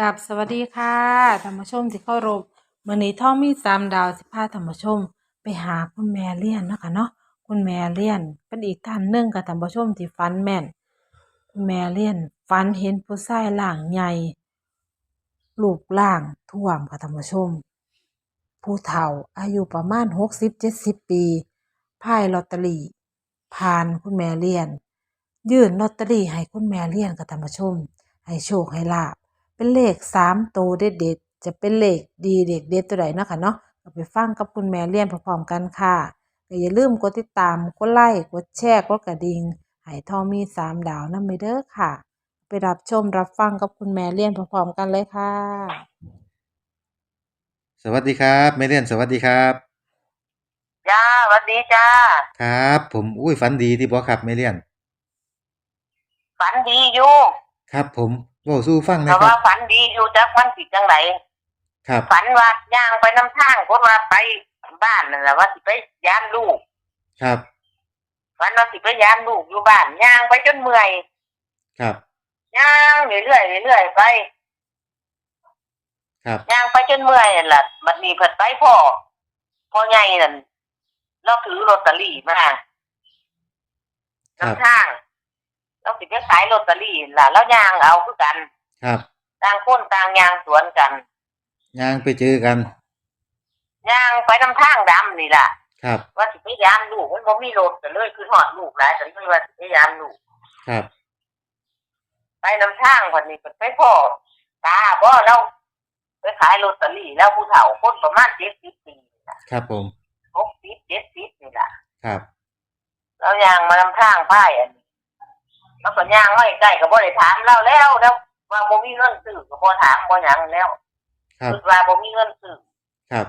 กับสวัสดีค่ะท่านผู้ชมที่เคารพมื้อนี้ท่อมีสามดาวสิพาท่านผู้ชม ไปหาคุณแม่เลี้ยนเนาะค่ะเนาะคุณแม่เลี้ยนเป็นอีกท่านหนึงค่ะท่านผู้ชมที่ฝันแม่น คุณแม่เลี้ยนฝันเห็นผู้ชายร่างใหญ่รูปร่างท้วมค่ะท่านผู้ชม ผู้เฒ่าอายุประมาณหกสิบเจ็ดสิบปีพายลอตเตอรี่ผ่านคุณแม่เลี้ยน ยื่นลอตเตอรี่ให้คุณแม่เลี้ยนกับท่านผู้ชม ให้โชคให้ลาบ เป็นเลขสามตัวเด็ดๆจะเป็นเลขดีเลขเด็ดตัวใดเนาะค่ะเนาะก็ไปฟังกับคุณแม่เลี้ยนพร้อมๆกันค่ะก็อย่าลืมกดติดตามกดไลค์กดแชร์กดกระดิ่งให้ทอมีสามดาวนำไปเด้อค่ะ ไปรับชมรับฟังกับคุณแม่เลี้ยนพร้อมๆกันเลยค่ะ สวัสดีครับแม่เลียนสวัสดีครับ จ้าสวัสดีจ้า ครับ ผมอุ้ยฝันดีที่บ่ครับแม่เลียนฝันดีอยู่ ครับผม เว้าสู้ฟังหเพนะราะครัว่าบ ฝันดีอยู่จักมันสิจังไหนครับ ฝันว่าย่างไปน้ำทางคนว่าไปบ้านนั่นแหละว่าสิไปยามลูกครับ ฝันว่าสิไปยามลูกอยู่บ้านย่างไปจนเมื่อยครับ ย่างเรื่อยๆเรื่อยๆไปครับ ย่างไปจนเมื่อยนั่นแหละบัดนี้เพิ่นไปพ่อพ่อใหญ่นั่นเราถือลอตเตอรี่มาครับ น้ำทาง เราสิไปขายลอตเตอรี่ล่ะแล้วย่างเอาคือกันครับต่างคนต่างย่างสวนกันย่างไปเจอกันย่างไปน้ำทางดำนี่ล่ะ ครับ ว่าสิพยายามลูกมันบ่มีรถก็เลยคือหอดลูกหลายก็เลยว่าสิพยายามลูกครับ ไปน้ำทางคนนี้ก็ไปพ่อตาบ่เราไปขายลอตเตอรี่แล้วผู้เฒ่าคนประมาณ70ปีนี่ล่ะ ครับผม60 70นี่ล่ะครับแล้วย่างมาน้ำทางพ่ายอันนี้ แล้วก็ย่างไว้ใกล้ก็บ่ได้ถามเราแล้วแล้วว่าบ่มีเงินซื้อก็บ่ถามบ่หยังแล้วครับคิดว่าบ่มีเงินซื้อครับ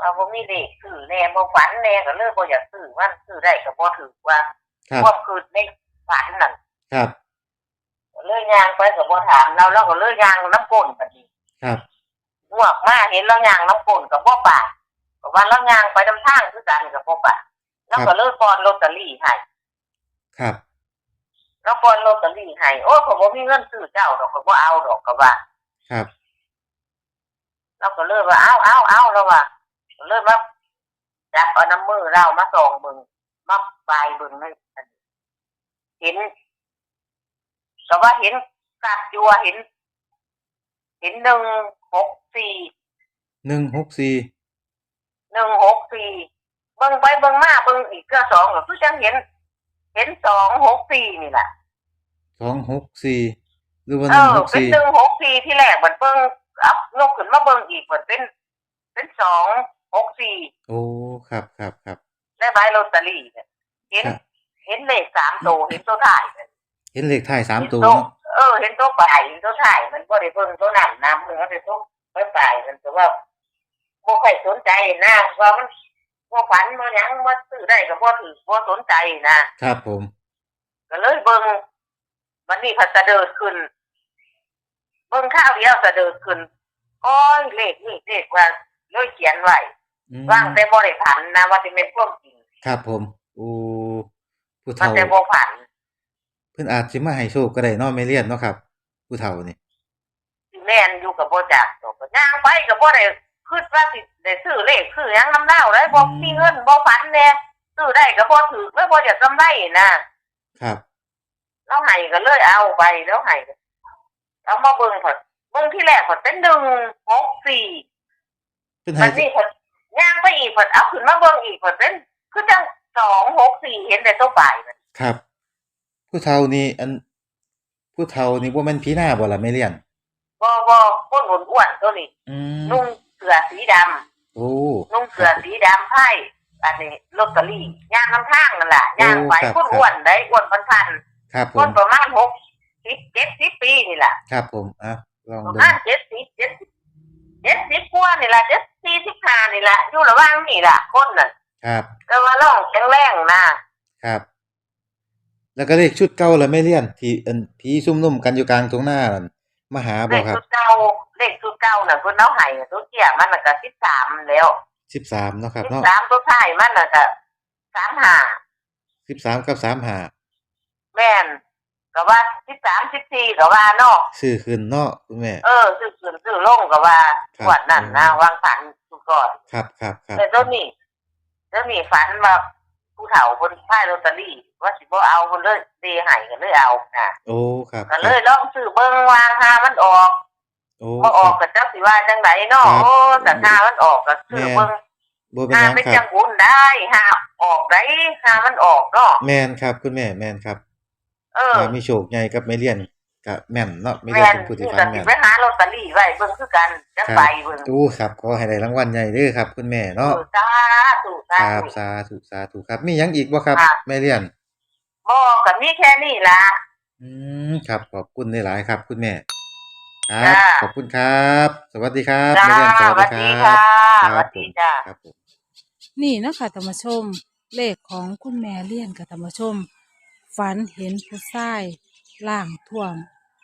ว่าบ่มีเลขซื้อแน่บ่ฝันแน่ก็เลยบ่อยากซื้อมันซื้อได้ก็บ่ถือว่าครับ ความคืนในฝันนั่นครับเลื่อยยางไปกับบ่ถามเราเราก็เลื่อยยางน้ำก้นกันดีครับงวกมาเห็นเรายางน้ำก้นกับบ่ปากก็ว่าเรายางไปน้ำทางคือกันกับบ่ปากเราก็เลื่อยปอนลอตเตอรี่ให้ ครับ เราปอนลอตเตอรี่ให้โอ้เขาบ่มีเงินซื้อเจ้าดอกเขาบ่เอาดอกก็ว่า ครับเราก็เลยว่าเอาเอาเอาแล้วว่าก็เลยมาจับเอาน้ำมือเรามาส่องเบิ่งมาปลายเบิ่งให้อันนี้เห็นก็ว่าเห็นกัดจัวเห็น เห็นหนึ่งหกสี่หนึ่งหกสี่หนึ่งหกสี่เบิ่งไปเบิ่งมาเบิ่งอีกก็สองก็คือจังเห็น เห็นสองหกสี่นี่แหละสองหกสี่หรือว่าหเอนึ่งอหกเป็นสี่หนึ่งหกสี่ที่แรกมันเบิ่งอัพนกขึ้นมาเบิ่งอีกมันเป็น เป็นสองหกสี่โอ้ครับครับครับ ได้ใบลอตเตอรี่เนี่ยเห็น ครับ เห็นเลขสามตัวเห็นตัวถ่ายเนี่ยเห็นเลขท้ายสามตัวเห็นเนาะเออ เห็นตัวปลายเห็นตัวถ่าย มันก็ได้เบิ่งตัวนั้นนะมันก็ได้ตัวปลายปลายมันแต่ว่าบ่ค่อยสนใจนะว่ามัน บ่ฝันบ่หยังบ่ซื้อได้ก็บ่ถือบ่สนใจนะครับผม ก็เลยเบิ่งวันนี้พัสะเดิดขึ้น เบิ่งข้าวเดียวสะเดิดขึ้นโอ้ยเลขนี่เลขว่าเลยเขียนไว้อืมว่างแต่บ่ได้ผันนะว่าสิเป็นความจริงครับผมโอ้ผู้มันเฒ่าแต่บ่ผัน เพิ่นอาจสิมาให้โชคก็ได้เนาะแม่เลียนเนาะครับ ผู้เฒ่านี่สิแม่นอยู่กับบ่จักดอกก็ย่างไปก็บ่ได้ คิดว่าสิได้ซื้อเลขซื้อหยังนำเล่าได้บ่มีเงินบ่ฝันแน่ซื้อได้ก็บ่ถูกแล้วบ่อยากกำไรนะครับ แล้วให้ก็เลยเอาไปแล้วให้ก็เอามาเบิ่งพอดเบิ่งที่แรกพอดเป็น1 6 4เพิ่นมัให้นนี่พอย่างไปอีกพอดเอาขึ้นมาเบิ่งอีกพอดเป็นคือจัง2 6 4เห็นแต่ตัวปลายมันครับ ผู้เฒ่านี่อัน ผู้เฒ่านี่บ่แม่นผีหน้าบ่ล่ะแม่เลียนบ่บ่คนอ้วนๆตัวนี้อืมนุ่งเสื้อสีดำโอ้นุ่งเสื้อสีดำไพ่อันนี้ลอตเตอรี่ย่างน้ำทางนั่นแหละย่างไปคนอ้วนได้อ้วนพันพันครับผคนมประมาณหกสิบเจ็ดสิบปีนี่แหละครับผมอะลองประดูมาณเจ็ดสิบเจ็ดสิบเจ็ดสิบกว่านี่แหละเจ็ดสี่สิบห้านี่แหละอยู่ระหว่างนี่แหละคนน่ะครับก็ว่าร้องแข็งแรงนะครับ แล้วก็เลขชุดเก่าล่ะแม่เลียนที่อันผีซุ่มนุ่มกันอยู่กลางตรงหน้านั่นมาหาเลบ่ขครับสุดเก่าเลขสุด เก่าน่ะคนเอาให้ตัวเกี่ยมันน่ะก็สิบสามแล้ว13เนาะครับสิบเนาะสามตัวท้ายมันน่ะก็สามห้า13กับ35แม่นก็ว่า13 14ก็ว่าเนาะซื้อขึ้นเนาะคุณแม่ เออซื้อขึ้นซื้อลงก็ว่าครับงวดนั้นนะวางฝันสุก่อนครับครับครับแต่ตัวนี้ตัวนี้ฝันว่าผู้เฒ่าคนพ่ายลอตเตอรี่ ว่าสิบ่เอาคนเลยเดให้ก็เลยเอาน่ะโอ้ครับก็คเลรับยลองซื้อเบิ่งวางหามันออก โอ้บ่ออกครัก็จักสิว่าจังไดเนาะครับโอ้แต่หามันออกก็ซื้อเบิ่งบ่เป็นหาหยังเป็นคจัรับงบุญได้หาออกได้หามันออกเนาะแม่นครับ คุณแม่แม่นครับเอออ่ามีโชคใหญ่กับไม่เลียนกับแม่นเนาะไม่เลียแม่นนเป็นผู้ที่นี่ฟัก็นสิแม่นไปหาลอตเตอรี่ไว้เบิ่งคือกันจังครับไปเบิ่งดูครับขอให้ได้รางวัลใหญ่เด้อครับ คุณแม่เอเนาะอสาธุสาครับธุ สาธุสาธุครับ มีหยังอีกบ่ครับ ค่ะ แม่เลียน บ่ก็มีแค่นี้ล่ะ อืมครับขอบคุณหลายๆครับ คุณแม่ ครับจ้าขอบคุณครับ สวัสดีครับจ้าแม่เลียนสสวัวัสสดีดีครัค่ะบสวัสดีจ้า ครับผม นี่เนาะคะธรรมชม เลขของคุณแม่เลี่ยนกับธรรมชม ฝันเห็นผู้ชายล่างท่วม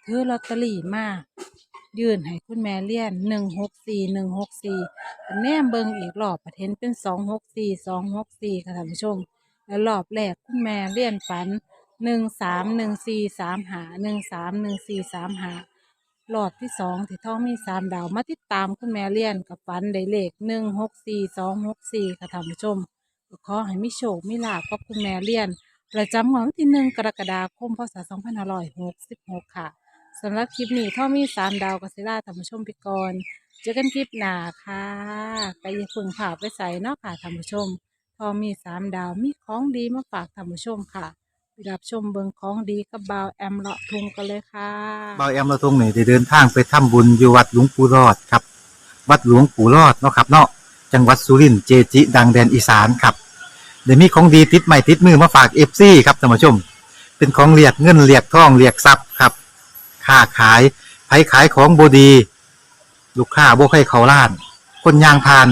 ถือลอตเตอรี่มายื่นให้คุณแม่เลี่ยนหนึ่งหกสี่หนึ่งหกสี่แนมเบิงอีกรอบประเทนเป็นสองหกสี่สองหกสี่ค่ะท่านผู้ชม แล้วรอบแรกคุณแม่เลี่ยนฝันหนึ่งสามหนึ่งสี่สามหาหนึ่งสามหนึ่งสี่สามหา รอบที่สองที่ท้องมีสามดาวมาติดตามคุณแม่เลียนกับฝันได้เลขหนึ่งหกสี่สองหกสี่ค่ะท่านผู้ชมก็ขอให้มีโชคมีลาภกับคุณแม่เลียน ประจำวันที่หนึ่งกรกฎาคมพศสองพันห้าร้อยหกสิบหกค่ะสำหรับคลิปนี้ท่องมีสามดาวกัสิล่าท่านผู้ชมไปก่อนเจอกันคลิปหน้าค่ะไปยังฝึงข่าวไปใส่เนาะค่ะท่านผู้ชมท่อมีสามดาวมีของดีมาฝากท่านผู้ชมค่ะ รับชมเบิงของดีกับบ่าวแอมเลาะทุงกันเลยค่ะเบาแอมเราทรงนี่ได้เดินทางไปทำบุญอยู่วัดหลวงปู่รอดครับ วัดหลวงปู่รอดเนาะครับเนาะจังหวัดสุรินทร์เจจิดังแดนอีสานครับเดี๋ยวมีของดีติดใหม่ติดมือมาฝากเอฟซีครับท่านผู้ชม เป็นของเรียกเงินเรียกทองเรียกทรัพย์ครับค้าขายไผขายของบดี ลูกค้าบ่ให้เขาล้าน คนยางพาน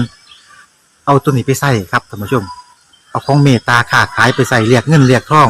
เอาตัวนี้ไปใส่ครับท่านผู้ชม เอาของเมตตาค้าขายไปใส่เรียกเงินเรียกทอง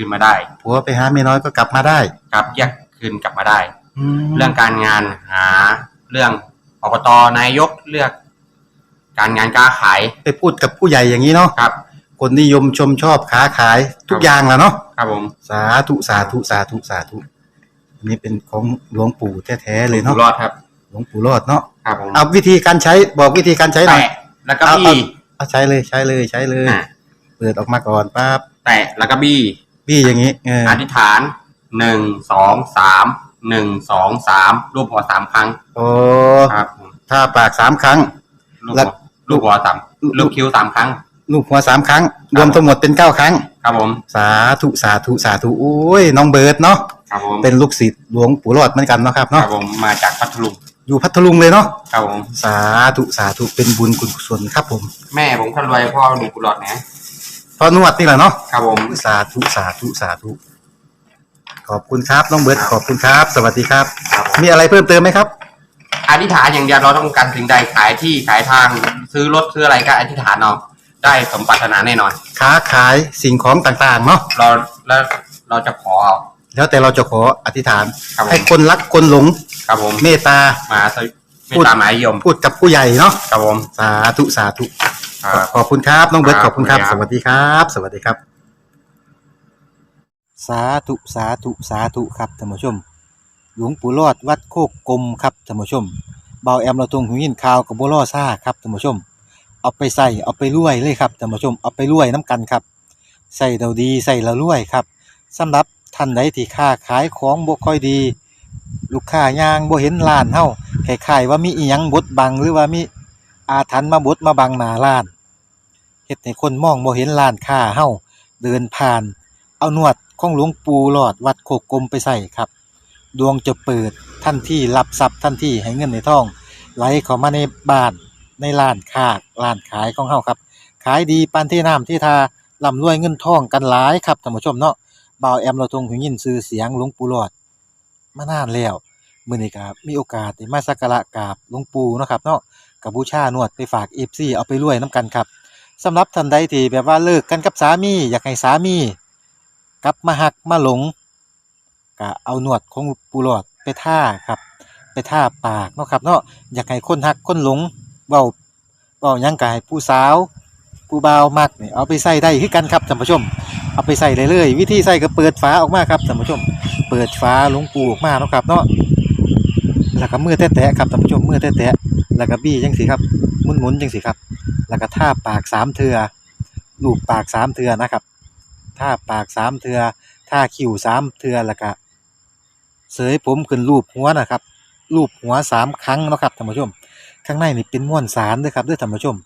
คืนมาได้ผัวไปหาเมียน้อยก็กลับมาได้กลับแยกคืนกลับมาได้มเรื่องการงานหาเรื่องอบตนายกเลือก การงานการขายไปพูดกับผู้ใหญ่อย่างนี้เนาะครับ คนนิยมชมชอบค้าขายทุกอย่างแหล้วเนาะครับผมสาธุสาธุสาธุสาธุอันนี้เป็นของหลวงปู่แท้ๆเลยอยู่เนาะรอดครับ หลวงปู่รอดเนาะครับผมเอาวิธีการใช้บอกวิธีการใช้หน่อย แตะแล้วก็เอาบี้เอาใช้เลยใช้เลยใช้เลย อะเปิดออกมาก่อนปั๊บแตะแล้วก็บี้ พี่อย่างนี้เอออธิษฐานหนึ่งสองสามหนึ่งสองสามรูปหัวสามครั้งโอ้ครับผมถ้าปากสามครั้งลูกแล้หัววลูกหัวสามลูกคิ้วสามครั้ง ลูกหัวสามครั้ง รวมทั้งหมดเป็นเก้าครั้ง ครับผมสาธุสาธุสาธุโอ้ยน้องเบิร์ดเนาะครับผมเป็นลูกศิษย์หลวงปู่รอดเหมือนกันเนาะครับครัเนาะบผมมาจากพัทลุงอยู่พัทลุงเลยเนาะครับผมสาธุสาธุเป็นบุญคุณกุศลครับผม แม่ผมคนรวยพ่อหนุ่มกุหลาบนะ พอนวดนี่แหละเนาะครับผมสาธุสาธุสาธุขอบคุณครับน้องเบิร์ดขอบคุณครับ สวัสดีครับ ครับผมมีอะไรเพิ่มเติมไหมครับ อธิษฐานอย่างเดียวเราต้องการสิ่งใดขายที่ขายทางซื้อรถซื้ออะไรก็อธิษฐานเอาได้สมปรารถนาแน่นอน ค้าขายสิ่งของต่างๆเนาะเราแล้วเราจะขอเอา แล้วแต่เราจะขออธิษฐาน ครับผม ให้คนรักคนหลงครับผมเมตตา มาสวิไม่ตามหมายยมพูดกับผู้ใหญ่เนาะครับผม สาธุสาธุ ครับขอบคุณครับ น้องเบิร์ตคขรับอบคุณครับขอบสคุณครับวัสดีครับ สวัสดีครับ สาธุสาธุสาธุครับท่านผู้ชม หลวงปู่รอดวัดโคกกลมครับท่านผู้ชมเบาแอมเราตรงหูยินข่าวกับบัวล่อซ่าครับท่านผู้ชม เอาไปใส่เอาไปรวยเลยครับท่านผู้ชมเอาไปรวยน้ำกันครับใส่เราดีใส่เรารวยครับสำหรับท่านใดที่ค้าขายของบ่ค่อยดี ลูกค้ายางบ่เห็นร้านเฮาคล้ายๆว่ามีอีหยังบดบังหรือว่ามี อาถรรพ์มาบดมาบังหน้าร้านเฮ็ดให้คนมองบ่เห็นร้านค้าเฮาเดินผ่าน เอานวดของหลวงปู่หลอดวัดโคกกลมไปใส่ครับ ดวงจะเปิดทันที่รับทรัพย์ทันที่ให้เงินในทอง ไหลเข้ามาในบ้านในร้านค้าร้านขายของเฮาครับ ขายดีปานที่น้ำที่ทาร่ำรวยเงินทองกันหลายครับท่านผู้ชมเนาะบ่าวแอมเราทงหูยินชื่อเสียงหลวงปู่หลอดมานานแล้วมื้อนี้ก็มีโอกาสได้มาสักการะกราบหลวงปู่เนาะครับเนาะ ก็บูชานวดไปฝาก FC เอาไปรวยนํกันครับสำหรับท่านใดที่แบบว่าเลิกกันกับสามี อยากให้สามีกลับมาหักมาหลงก็เอาหนวดของปูหลอดไปท่าครับ ไปท่าปากเนาะครับเนาะอยากให้คนหักคนหลงเว้าเว้ายังก็ให้ผู้สาวผู้บ่าวมักเนี่ยเอาไปใส่ได้คือกันครับท่านผู้ชม เอาไปใส่เลยเลยวิธีใส่ก็เปิดฝาออกมาครับท่านผู้ชม เปิดฝาหลวงปูออกมาเนาะครับเนาะ แล้วก็มือแตะๆครับท่านผู้ชมมือแตะๆแล้วก็บี้จังสิครับหมุนๆจังสิครับ แล้วก็ท่าปากสามเทือลูบปากสามเทือนะครับท่าปากสามเทือท่าคิ้วสามเทือแล้วก็เสยผมขึ้นรูปหัวนะครับรูปหัวสามครั้งนะครับท่านผู้ชม ข้างในนี่เป็นม้วนสารด้วยครับด้วยท่านผู้ชม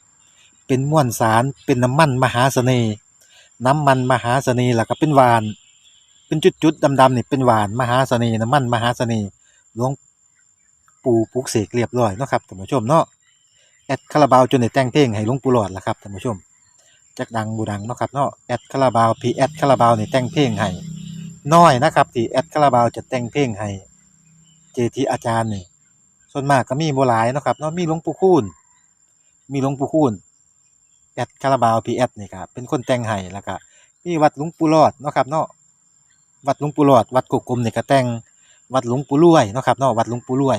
เป็นม้วนสารเป็นน้ำมันมหาเสน่ห์น้ำมันมหาเสน่ห์แล้วก็เป็นหวาน เป็นจุดๆดำๆนี่เป็นหวานมหาเสน่ห์น้ำมันมหาเสน่ห์หลวง ปูปลุกเสกเรียบร้อยเนาะครับท่านผู้ชมเนาะแอดคาราบาวจนได้แต่งเพลงให้หลวงปู่หลอดละครับท่านผู้ชมจักดังบูดังเนาะครับเนาะแอดคาราบาวพีแอดคาราบาวนี่แต่งเพลงให้น้อยนะครับที่แอดคาราบาวจะแต่งเพลงให้เจทีอาจารย์นี่ส่วนมากก็มีบ่หลายเนาะครับเนาะมีหลวงปู่คูณมีหลวงปู่คูณแอดคาราบาวพีแอดนี่ครับเป็นคนแต่งให้แล้วก็มีวัดหลวงปู่รอดเนาะครับเนาะวัดหลวงปู่รอดวัดกุกกลมนี่ก็แต่งวัดหลวงปู่รวยเนาะครับเนาะวัดหลวงปู่รวย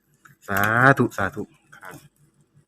สาธุ สาธุ